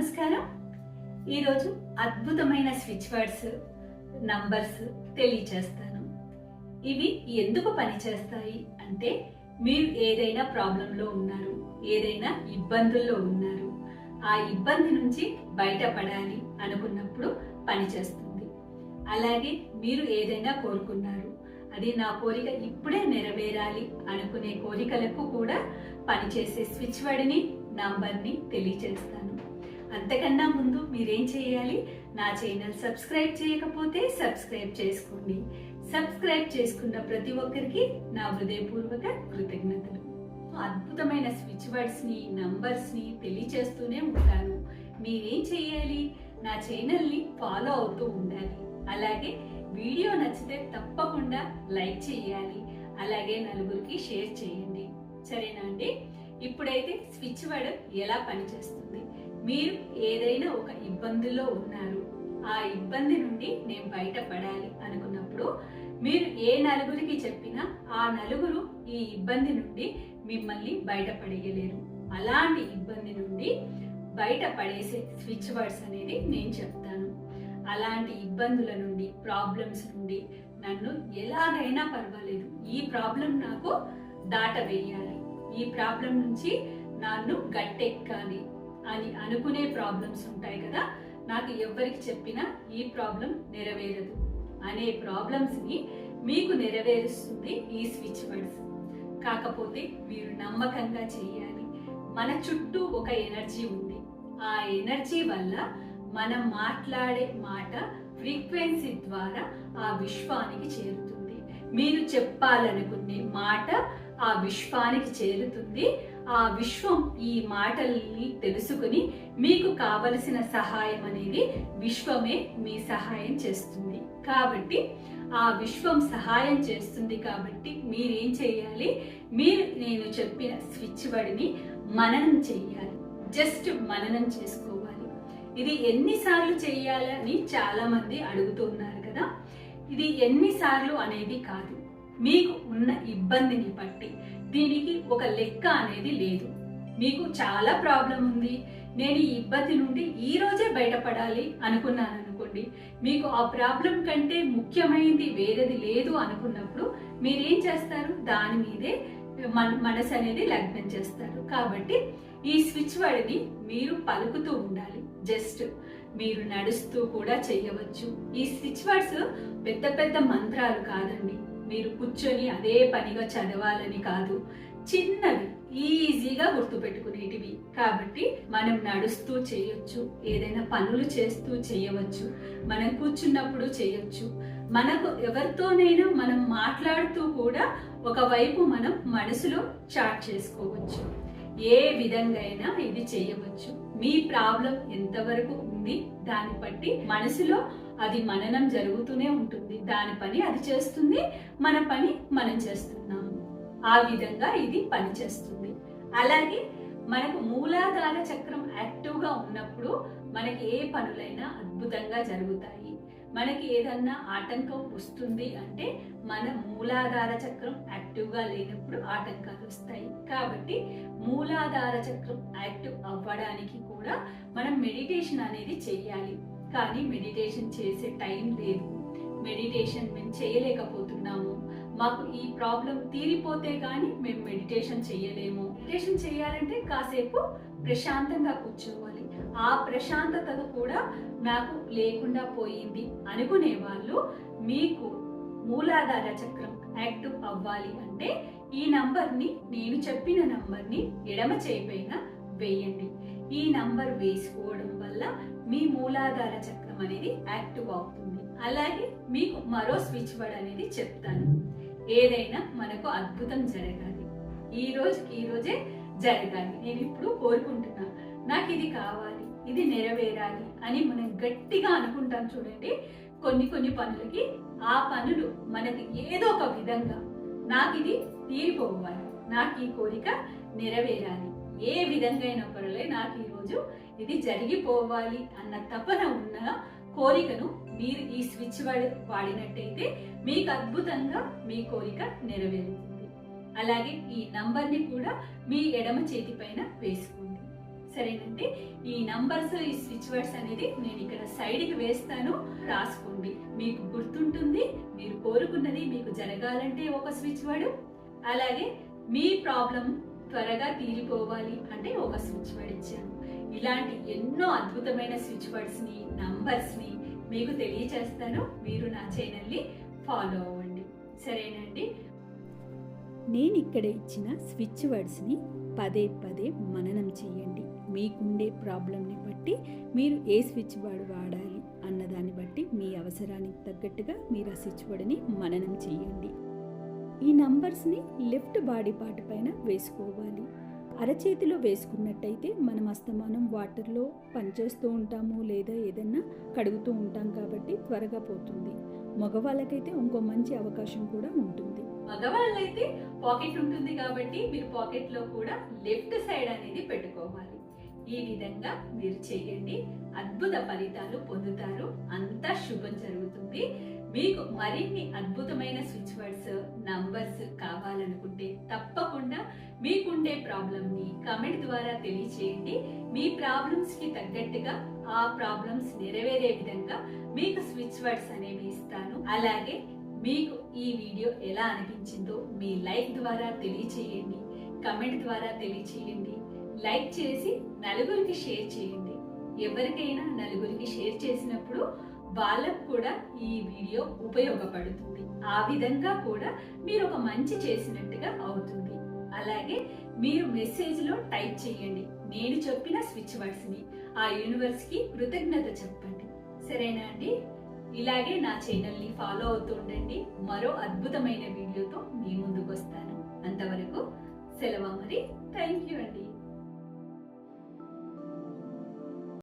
నమస్కారం. ఈరోజు అద్భుతమైన స్విచ్ వర్డ్స్ నంబర్స్ తెలియచేస్తాను. ఇవి ఎందుకు పనిచేస్తాయి అంటే మీరు ఏదైనా ప్రాబ్లంలో ఉన్నారు ఏదైనా ఇబ్బందుల్లో ఉన్నారు ఆ ఇబ్బంది నుంచి బయటపడాలి అనుకున్నప్పుడు పనిచేస్తుంది. అలాగే మీరు ఏదైనా కోరుకున్నారు అది నా కోరిక ఇప్పుడే నెరవేరాలి అనుకునే కోరికలకు కూడా పనిచేసే స్విచ్ వర్డ్ని నంబర్ని తెలియచేస్తాను. అంతకన్నా ముందు మీరేం చేయాలి? నా ఛానల్ సబ్స్క్రైబ్ చేయకపోతే సబ్స్క్రైబ్ చేసుకోండి. సబ్స్క్రైబ్ చేసుకున్న ప్రతి ఒక్కరికి నా హృదయపూర్వక కృతజ్ఞతలు. అద్భుతమైన స్విచ్ వర్డ్స్ని నంబర్స్ని తెలియచేస్తూనే ఉంటాను. మీరేం చేయాలి? నా ఛానల్ని ఫాలో అవుతూ ఉండాలి. అలాగే వీడియో నచ్చితే తప్పకుండా లైక్ చేయాలి. అలాగే నలుగురికి షేర్ చేయండి. సరేనా అండి? ఇప్పుడైతే స్విచ్ వర్డ్ ఎలా పనిచేస్తుంది? మీరు ఏదైనా ఒక ఇబ్బందుల్లో ఉన్నారు. ఆ ఇబ్బంది నుండి నేను బయటపడాలి అనుకున్నప్పుడు మీరు ఏ నలుగురికి చెప్పినా ఆ నలుగురు ఈ ఇబ్బంది నుండి మిమ్మల్ని బయటపడేయలేరు. అలాంటి ఇబ్బంది నుండి బయటపడేసే స్విచ్ వర్డ్స్ అనేది నేను చెప్తాను. అలాంటి ఇబ్బందుల నుండి ప్రాబ్లమ్స్ నుండి నన్ను ఎలాగైనా పర్వాలేదు. ఈ ప్రాబ్లం నాకు దాటవేయాలి. ఈ ప్రాబ్లం నుంచి నన్ను గట్టెక్కాలి. అని అనుకునే ప్రాబ్లమ్స్ ఉంటాయి కదా నాకు ఎవరికి చెప్పినా ఈ ప్రాబ్లం నెరవేరదు. అనే ప్రాబ్లమ్స్ని మీకు నెరవేరుస్తుంది ఈ స్విచ్ వర్డ్స్ కాకపోతే మీరు నమ్మకంగా చేయాలి. మన చుట్టూ ఒక ఎనర్జీ ఉంది. ఆ ఎనర్జీ వల్ల మనం మాట్లాడే మాట ఫ్రీక్వెన్సీ ద్వారా ఆ విశ్వానికి చేరుతుంది. మీరు చెప్పాలనుకునే మాట ఆ విశ్వానికి చేరుతుంది. ఆ విశ్వం ఈ మాటల్ని తెలుసుకుని మీకు కావలసిన సహాయం అనేది విశ్వమే మీ సహాయం చేస్తుంది. కాబట్టి ఆ విశ్వం సహాయం చేస్తుంది కాబట్టి మీరేం చేయాలి? మీరు నేను చెప్పిన స్విచ్ బడిని మననం చేయాలి. జస్ట్ మననం చేసుకోవాలి. ఇది ఎన్నిసార్లు చేయాలని చాలా మంది అడుగుతున్నారు కదా. ఇది ఎన్నిసార్లు అనేది కాదు. మీకు ఉన్న ఇబ్బందిని బట్టి దీనికి ఒక లెక్క అనేది లేదు. మీకు చాలా ప్రాబ్లం ఉంది. నేను ఈ ఇబ్బంది నుండి ఈ రోజే బయటపడాలి అనుకున్నాను అనుకోండి. మీకు ఆ ప్రాబ్లం కంటే ముఖ్యమైనది వేరేది లేదు అనుకున్నప్పుడు మీరేం చేస్తారు? దాని మీదే మన మనసు అనేది లగ్నం చేస్తారు. కాబట్టి ఈ స్విచ్ వర్డ్ని మీరు పలుకుతూ ఉండాలి. జస్ట్ మీరు నడుస్తూ కూడా చేయవచ్చు. ఈ స్విచ్ వర్డ్స్ పెద్ద పెద్ద మంత్రాలు కాదండి. మీరు కూర్చొని అదే పనిగా చదవాలని కాదు. చిన్నవి ఈజీగా గుర్తుపెట్టుకునేటివి. కాబట్టి మనం నడుస్తూ చేయొచ్చు ఏదైనా పనులు చేస్తూ చేయవచ్చు మనం కూర్చున్నప్పుడు చేయొచ్చు. మనకు ఎవరితోనైనా మనం మాట్లాడుతూ కూడా ఒకవైపు మనం మనసులో చాట్ చేసుకోవచ్చు. ఏ విధంగా అయినా ఇది చేయవచ్చు. మీ ప్రాబ్లం ఎంతవరకు ఉంది దాన్ని బట్టి మనసులో అది మననం జరుగుతూనే ఉంటుంది. దాని పని అది చేస్తుంది మన పని మనం చేస్తున్నాము ఆ విధంగా ఇది పని చేస్తుంది. అలాగే మనకు మూలాధార చక్రం యాక్టివ్గా ఉన్నప్పుడు మనకి ఏ పనులైనా అద్భుతంగా జరుగుతాయి. మనకి ఏదన్నా ఆటంకం వస్తుంది అంటే మన మూలాధార చక్రం యాక్టివ్గా లేనప్పుడు ఆటంకాలు వస్తాయి. కాబట్టి మూలాధార చక్రం యాక్టివ్ అవ్వడానికి కూడా మనం మెడిటేషన్ అనేది చేయాలి. కానీ మెడిటేషన్ చేసే టైం లేదు. మెడిటేషన్ మేము చేయలేకపోతున్నాము. మాకు ఈ ప్రాబ్లం తీరిపోతే కానీ మేము మెడిటేషన్ చేయలేము. మెడిటేషన్ చేయాలంటే కాసేపు ప్రశాంతంగా కూర్చోవాలి. ఆ ప్రశాంతత కూడా నాకు లేకుండా పోయింది అనుకునే వాళ్ళు మీకు మూలాధార చక్రం యాక్టివ్ అవ్వాలి అంటే ఈ నంబర్ని నేను చెప్పిన నంబర్ని ఎడమ చేయిపైన వేయండి. ఈ నంబర్ వేసుకోవడం వల్ల మీ మూలాధార చక్రం అనేది యాక్టివ్ అవుతుంది. అలాగే మీకు మరో స్విచ్ వర్డ్ అనేది చెప్తాను. ఏదైనా మనకు అద్భుతం జరగాలి. ఈ రోజుకి ఈ రోజే జరగాలి. నేను ఇప్పుడు కోరుకుంటున్నా నాకు ఇది కావాలి ఇది నెరవేరాలి అని మనం గట్టిగా అనుకుంటాం చూడండి. కొన్ని కొన్ని పనులకి ఆ పనులు మనకి ఏదో ఒక విధంగా నాకు ఇది తీరిపోవాలి. నాకు ఈ కోరిక నెరవేరాలి. ఏ విధంగా అయినా పర్లే నాకు ఈరోజు ఇది జరిగిపోవాలి అన్న తపన ఉన్న కోరికను మీరు ఈ స్విచ్ వాడి వాడినట్టయితే మీకు అద్భుతంగా మీ కోరిక నెరవేరుతుంది. అలాగే ఈ నంబర్ని కూడా మీ ఎడమ చేతి పైన వేసుకోండి. సరేనండి ఈ నంబర్స్ ఈ స్విచ్ వర్డ్స్ అనేది నేను ఇక్కడ సైడ్కి వేస్తాను రాసుకోండి. మీకు గుర్తుంటుంది మీరు కోరుకున్నది మీకు జరగాలంటే ఒక స్విచ్ వర్డ్. అలాగే మీ ప్రాబ్లం త్వరగా తీరిపోవాలి అంటే ఒక స్విచ్ వర్డ్ ఇచ్చాను. ఇలాంటి ఎన్నో అద్భుతమైన స్విచ్ వర్డ్స్ని నంబర్స్ని మీకు తెలియచేస్తాను. మీరు నా ఛానల్ని ఫాలో అవ్వండి. సరేనండి? నేను ఇక్కడ ఇచ్చిన స్విచ్ వర్డ్స్ని పదే పదే మననం చేయండి. మీకుండే ప్రాబ్లంని బట్టి మీరు ఏ స్విచ్ వర్డ్ వాడాలి అన్నదాన్ని బట్టి మీ అవసరానికి తగ్గట్టుగా మీరు ఆ స్విచ్ వర్డ్ని మననం చేయండి. ఈ నంబర్స్ని లెఫ్ట్ బాడీ పార్ట్ పైన వేసుకోవాలి. అరచేతిలో వేసుకున్నట్టయితే మనం అస్తమానం వాటర్లో పనిచేస్తూ ఉంటాము లేదా ఏదన్నా కడుగుతూ ఉంటాం కాబట్టి త్వరగా పోతుంది. మగవాళ్ళకైతే ఇంకో మంచి అవకాశం కూడా ఉంటుంది. మగవాళ్ళైతే పాకెట్ ఉంటుంది కాబట్టి మీరు పాకెట్లో కూడా లెఫ్ట్ సైడ్ అనేది పెట్టుకోవాలి. ఈ విధంగా మీరు చేయండి. అద్భుత ఫలితాలు పొందుతారు. అంతా శుభం జరుగుతుంది. మీకు మరిన్ని అద్భుతమైన స్విచ్ వర్డ్స్ నంబర్స్ చేయాలనుకుంటే తప్పకుండా మీకుండే ప్రాబ్లమ్ని కమెంట్ ద్వారా తెలియచేయండి. మీ ప్రాబ్లమ్స్కి తగ్గట్టుగా ఆ ప్రాబ్లమ్స్ నెరవేరే విధంగా మీకు స్విచ్ వర్డ్స్ అనేవి ఇస్తాను. అలాగే మీకు ఈ వీడియో ఎలా అనిపించిందో మీ లైక్ ద్వారా తెలియచేయండి. కమెంట్ ద్వారా తెలియచేయండి. లైక్ చేసి నలుగురికి షేర్ చేయండి. ఎవరికైనా నలుగురికి షేర్ చేసినప్పుడు వాళ్ళకు కూడా ఈ వీడియో ఉపయోగపడుతుంది. ఆ విధంగా కూడా మీరు ఒక మంచి చేసినట్టుగా అవుతుంది. అలాగే మీరు మెసేజ్లో టైప్ చేయండి. నేను చెప్పిన స్విచ్ వర్డ్స్ని ఆ యూనివర్స్కి కృతజ్ఞత చెప్పండి. సరేనా అండి? ఇలాగే నా ఛానల్ని ఫాలో అవుతూ ఉండండి. మరో అద్భుతమైన వీడియోతో మీ ముందుకు వస్తాను అంతవరకు సెలవు మరి థ్యాంక్ యూ అండి.